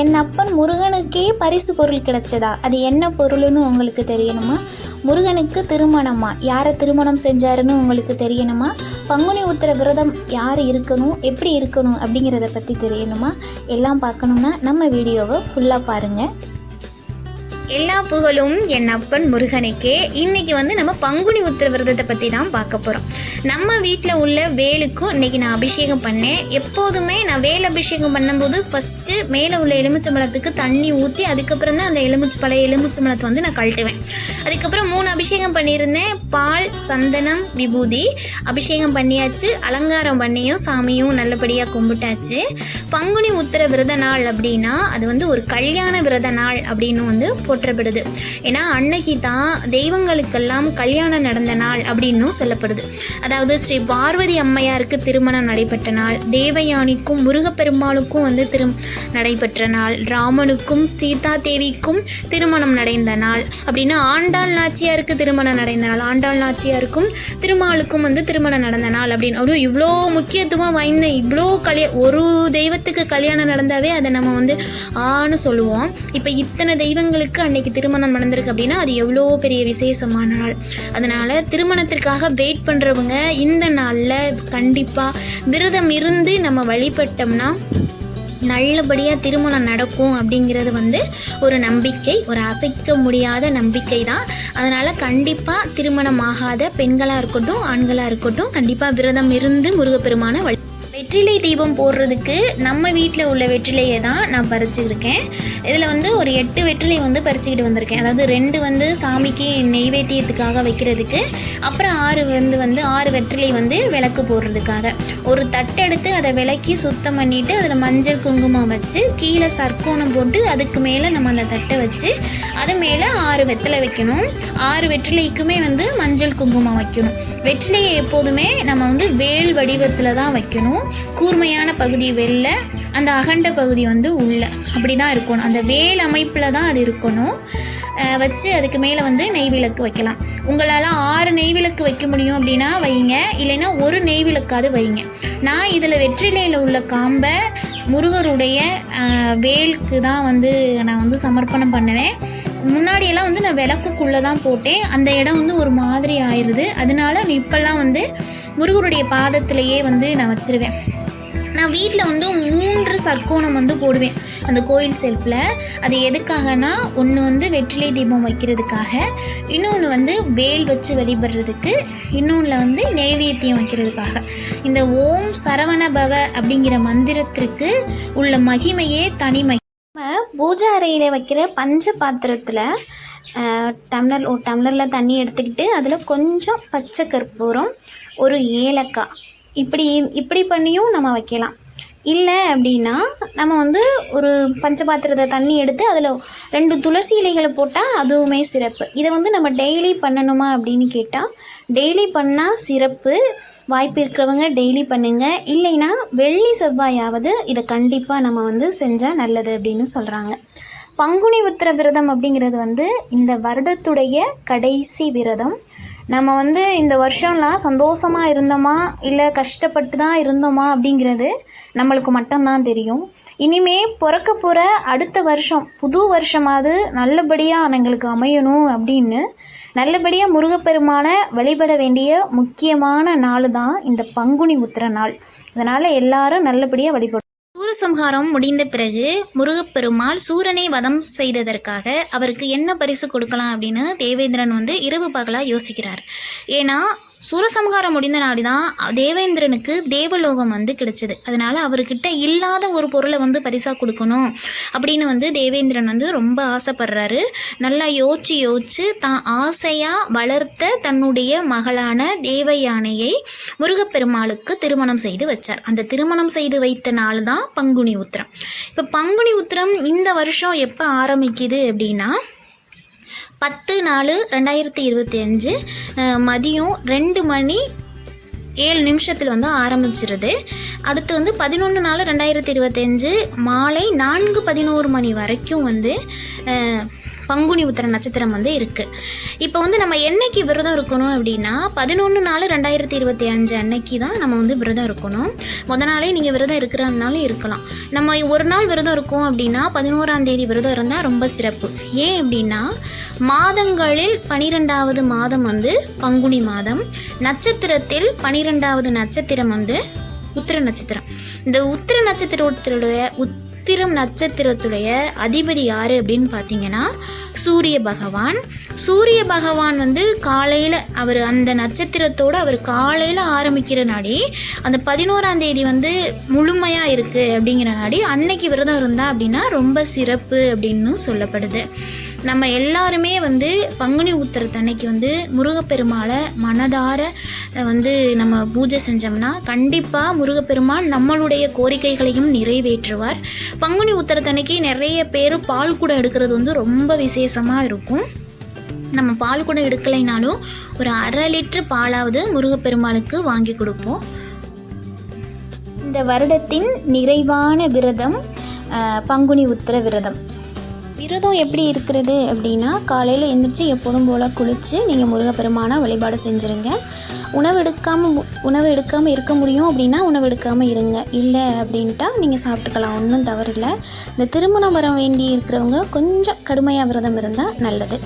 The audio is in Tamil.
என் அப்பன் முருகனுக்கே பரிசு பொருள் கிடைச்சதா? அது என்ன பொருள்னு உங்களுக்கு தெரியணுமா? முருகனுக்கு திருமணமா? யாரை திருமணம் செஞ்சாருன்னு உங்களுக்கு தெரியணுமா? பங்குனி உத்திர விரதம் யார் இருக்கணும்? எப்படி இருக்கணும்? அப்படிங்கிறத பற்றி தெரியணுமா? எல்லாம் பார்க்கணுன்னா நம்ம வீடியோவை ஃபுல்லாக பாருங்கள் எல்லா புகழும் என் அப்பன் முருகனுக்கே. இன்னைக்கு வந்து நம்ம பங்குனி உத்திர விரதத்தை பற்றி தான் பார்க்க போகிறோம் நம்ம வீட்டில் உள்ள வேலுக்கும் இன்னைக்கு நான் அபிஷேகம் பண்ணேன். எப்போதுமே நான் வேல் அபிஷேகம் பண்ணும்போது ஃபஸ்ட்டு மேலே உள்ள எலுமிச்சம்பழத்துக்கு தண்ணி ஊற்றி அதுக்கப்புறம் தான் அந்த எலுமிச்சை பழைய எலுமிச்சம்பழத்தை வந்து நான் கழட்டுவேன். அதுக்கப்புறம் அபிஷேகம் பண்ணியிருந்தேன். பால் சந்தனம் விபூதி. அபிஷேகம் பண்ணியாச்சு. அலங்காரம் பண்ணியும் சாமியும் நல்லபடியாக கும்பிட்டாச்சு. பங்குனி உத்தர விரத நாள் அப்படின்னா அது வந்து ஒரு கல்யாண விரத நாள் அப்படின்னு வந்து போற்றப்படுது. ஏன்னா அன்னைக்கு தான் தெய்வங்களுக்கெல்லாம் கல்யாணம் நடந்த நாள் அப்படின்னும் சொல்லப்படுது. அதாவது ஸ்ரீ பார்வதி அம்மையாருக்கு திருமணம் நடைபெற்ற நாள் தேவயானிக்கும் முருகப்பெருமாளுக்கும் வந்து திரு நடைபெற்ற நாள் ராமனுக்கும் சீதா தேவிக்கும் திருமணம் நடந்த நாள் அப்படின்னா ஆண்டாள் நாச்சியாருக்கு திருமணம் நடந்த நாள் ஆண்டாள் நாச்சியாருக்கும் திருமாலுக்கும் வந்து திருமணம் நடந்த நாள் அப்படின்னு. அப்படியே இவ்வளோ முக்கியத்துவம் வாய்ந்த இவ்வளோ கல்யா ஒரு தெய்வத்துக்கு கல்யாணம் நடந்தாவே அதை நம்ம வந்து ஆன்னு சொல்லுவோம். இப்போ இத்தனை தெய்வங்களுக்கு அன்னைக்கு திருமணம் நடந்திருக்கு அப்படின்னா அது எவ்வளோ பெரிய விசேஷமான நாள். அதனால் திருமணத்திற்காக வெயிட் பண்ணுறவங்க இந்த நாளில் கண்டிப்பாக விரதம் இருந்து நம்ம வழிபட்டோம்னா நல்லபடியாக திருமணம் நடக்கும் அப்படிங்கிறது வந்து ஒரு நம்பிக்கை ஒரு அசைக்க முடியாத நம்பிக்கை தான். அதனால் கண்டிப்பாக திருமணம் ஆகாத பெண்களாக இருக்கட்டும் ஆண்களாக இருக்கட்டும் கண்டிப்பாக விரதம் இருந்து முருகப்பெருமான வழி வெற்றிலை தீபம் போடுறதுக்கு நம்ம வீட்டில் உள்ள வெற்றிலையை தான் நான் பறிச்சுருக்கேன். இதில் வந்து ஒரு எட்டு வெற்றிலை வந்து பறிச்சுக்கிட்டு வந்திருக்கேன். அதாவது ரெண்டு வந்து சாமிக்கு நெய்வேத்தியத்துக்காக வைக்கிறதுக்கு அப்புறம் ஆறு வந்து வந்து ஆறு வெற்றிலை வந்து விளக்கு போடுறதுக்காக. ஒரு தட்டெடுத்து அதை விளக்கி சுத்தம் பண்ணிவிட்டு அதில் மஞ்சள் குங்குமம் வச்சு கீழே சர்க்கோணம் போட்டு அதுக்கு மேலே நம்ம அந்த தட்டை வச்சு அது மேலே ஆறு வெத்தலை வைக்கணும். ஆறு வெற்றிலைக்குமே வந்து மஞ்சள் குங்குமம் வைக்கணும். வெற்றிலையை எப்போதுமே நம்ம வந்து வேல் வடிவத்தில் தான் வைக்கணும். கூர்மையான பகுதி வெளில அந்த அகண்ட பகுதி வந்து உள்ள. அப்படி தான் இருக்கணும். அந்த வேல் அமைப்பில் தான் அது இருக்கணும். வச்சு அதுக்கு மேலே வந்து நெய் விளக்கு வைக்கலாம். உங்களால் ஆறு நெய் விளக்கு வைக்க முடியும் அப்படின்னா வைங்க. இல்லைன்னா ஒரு நெய் விளக்காவது வைங்க. நான் இதில் வெற்றிலையில் உள்ள காம்பை முருகருடைய வேலுக்கு தான் வந்து நான் வந்து சமர்ப்பணம் பண்ணுவேன். முன்னாடியெல்லாம் வந்து நான் விளக்குக்குள்ளே தான் போட்டேன். அந்த இடம் வந்து ஒரு மாதிரி ஆயிடுது அதனால இப்போல்லாம் வந்து முருகருடைய பாதத்திலேயே வந்து நான் வச்சிருவேன். நான் வீட்டில் வந்து மூன்று சர்க்கோணம் வந்து போடுவேன். அந்த கோயில் செல்ஃபில். அது எதுக்காகனா ஒன்று வந்து வெற்றிலை தீபம் வைக்கிறதுக்காக இன்னொன்று வந்து வேல் வச்சு வழிபடுறதுக்கு இன்னொன்றில் வந்து நெய்வேத்தியம் வைக்கிறதுக்காக. இந்த ஓம் சரவண பவ அப்படிங்கிற மந்திரத்திற்கு உள்ள மகிமையே தனிமை. நம்ம பூஜை அறையில் வைக்கிற பஞ்ச பாத்திரத்தில் டம்ளர் ஒரு டம்ளரில் தண்ணி எடுத்துக்கிட்டு அதில் கொஞ்சம் பச்சை கற்பூரம் ஒரு ஏலக்காய். இப்படி இப்படி பண்ணியும் நம்ம வைக்கலாம். இல்லை அப்படின்னா நம்ம வந்து ஒரு பஞ்சபாத்திரத்தை தண்ணி எடுத்து அதில் ரெண்டு துளசி இலைகளை போட்டால் அதுவுமே சிறப்பு. இதை வந்து நம்ம டெய்லி பண்ணணுமா அப்படின்னு கேட்டால் டெய்லி பண்ணால் சிறப்பு. வாய்ப்பு இருக்கிறவங்க டெய்லி பண்ணுங்கள் இல்லைன்னா வெள்ளி செவ்வாயாவது இதை கண்டிப்பாக நம்ம வந்து செஞ்சால் நல்லது அப்படின்னு சொல்கிறாங்க பங்குனி உத்திர விரதம் அப்படிங்கிறது வந்து இந்த வருடத்துடைய கடைசி விரதம். நம்ம வந்து இந்த வருஷம்லாம் சந்தோஷமாக இருந்தோமா? இல்லை கஷ்டப்பட்டு தான் இருந்தோமா அப்படிங்கிறது நம்மளுக்கு மட்டும்தான் தெரியும். இனிமே பிறக்க போகிற அடுத்த வருஷம் புது வருஷமாவது நல்லபடியாக எங்களுக்கு அமையணும் அப்படின்னு நல்லபடியாக முருகப்பெருமானை வழிபட வேண்டிய முக்கியமான நாள் தான் இந்த பங்குனி உத்திர நாள். இதனால் எல்லாரும் நல்லபடியாக வழிபடும் சூரசம்ஹாரம் முடிந்த பிறகு முருகப்பெருமாள் சூரனை வதம் செய்ததற்காக அவருக்கு என்ன பரிசு கொடுக்கலாம் அப்படின்னு தேவேந்திரன் வந்து இரவு பகலாக யோசிக்கிறார். ஏன்னா சூரசம்ஹாரம் முடிந்த நாடிதான் தேவேந்திரனுக்கு தேவலோகம் வந்து கிடைச்சது. அதனால அவர்கிட்ட இல்லாத ஒரு பொருளை வந்து பரிசாக கொடுக்கணும் அப்படின்னு வந்து தேவேந்திரன் வந்து ரொம்ப ஆசைப்படுறாரு. நல்லா யோசிச்சு யோசிச்சு தான் ஆசையாக வளர்த்த தன்னுடைய மகளான தேவயானையை முருகப்பெருமாளுக்கு திருமணம் செய்து வச்சார். அந்த திருமணம் செய்து வைத்த நாள் தான் பங்குனி உத்திரம். இப்போ பங்குனி உத்திரம் இந்த வருஷம் எப்போ ஆரம்பிக்குது அப்படின்னா பத்து நாலு ரெண்டாயிரத்தி இருபத்தி அஞ்சு மதியம் ரெண்டு மணி ஏழு நிமிஷத்தில் வந்து ஆரம்பிச்சிருது. அடுத்து வந்து பதினொன்று நாலு ரெண்டாயிரத்தி இருபத்தஞ்சு மாலை நான்கு பதினோரு மணி வரைக்கும் வந்து பங்குனி உத்திர நட்சத்திரம் வந்து இருக்குது இப்போ வந்து நம்ம என்னைக்கு விரதம் இருக்கணும் அப்படின்னா பதினொன்று நாலு ரெண்டாயிரத்தி இருபத்தி அஞ்சு அன்னைக்கு தான் நம்ம வந்து விரதம் இருக்கணும். முத நாளே நீங்கள் விரதம் இருக்கிறதுனாலும் இருக்கலாம். நம்ம ஒரு நாள் விரதம் இருக்கோம் அப்படின்னா பதினோராம் தேதி விரதம் இருந்தால் ரொம்ப சிறப்பு. ஏன் அப்படின்னா மாதங்களில் பனிரெண்டாவது மாதம் வந்து பங்குனி மாதம். நட்சத்திரத்தில் பனிரெண்டாவது நட்சத்திரம் வந்து உத்திர நட்சத்திரம். இந்த உத்திர நட்சத்திரத்துடைய உத்திரம் நட்சத்திரத்துடைய அதிபதி யார் அப்படின்னு பார்த்தீங்கன்னா சூரிய பகவான். சூரிய பகவான் வந்து காலையில் அவர் அந்த நட்சத்திரத்தோடு அவர் காலையில் ஆரம்பிக்கிற நாடி அந்த பதினோராம் தேதி வந்து முழுமையாக இருக்குது அப்படிங்கிற நாடி அன்னைக்கு விரதம் இருந்தால் அப்படின்னா ரொம்ப சிறப்பு அப்படின்னு சொல்லப்படுது. நம்ம எல்லாருமே வந்து பங்குனி உத்திரத்தன்னைக்கு வந்து முருகப்பெருமாளை மனதார வந்து நம்ம பூஜை செஞ்சோம்னா கண்டிப்பாக முருகப்பெருமான் நம்மளுடைய கோரிக்கைகளையும் நிறைவேற்றுவார். பங்குனி உத்திரத்தன்னைக்கு நிறைய பேர் பால் கூட எடுக்கிறது வந்து ரொம்ப விசேஷமாக இருக்கும். நம்ம பால் கூட எடுக்கலைனாலும் ஒரு அரை லிட்டர் பாலாவது முருகப்பெருமானுக்கு வாங்கி கொடுப்போம். இந்த வருடத்தின் நிறைவான விரதம் பங்குனி உத்திர விரதம். விரதம் எப்படி இருக்கிறது அப்படின்னா காலையில் எழுந்திரிச்சு எப்போதும் போல் குளித்து நீங்கள் முருகப்பெருமானை வழிபாடு செஞ்சுருங்க. உணவு எடுக்காமல் உணவு எடுக்காமல் இருக்க முடியும் அப்படின்னா உணவு எடுக்காமல் இருங்க. இல்லை அப்படின்ட்டா நீங்கள் சாப்பிட்டுக்கலாம் ஒன்றும் தவறில்லை. இந்த திருமணம் வர வேண்டி இருக்கிறவங்க கொஞ்சம் கடுமையாக விரதம் இருந்தால் நல்லது.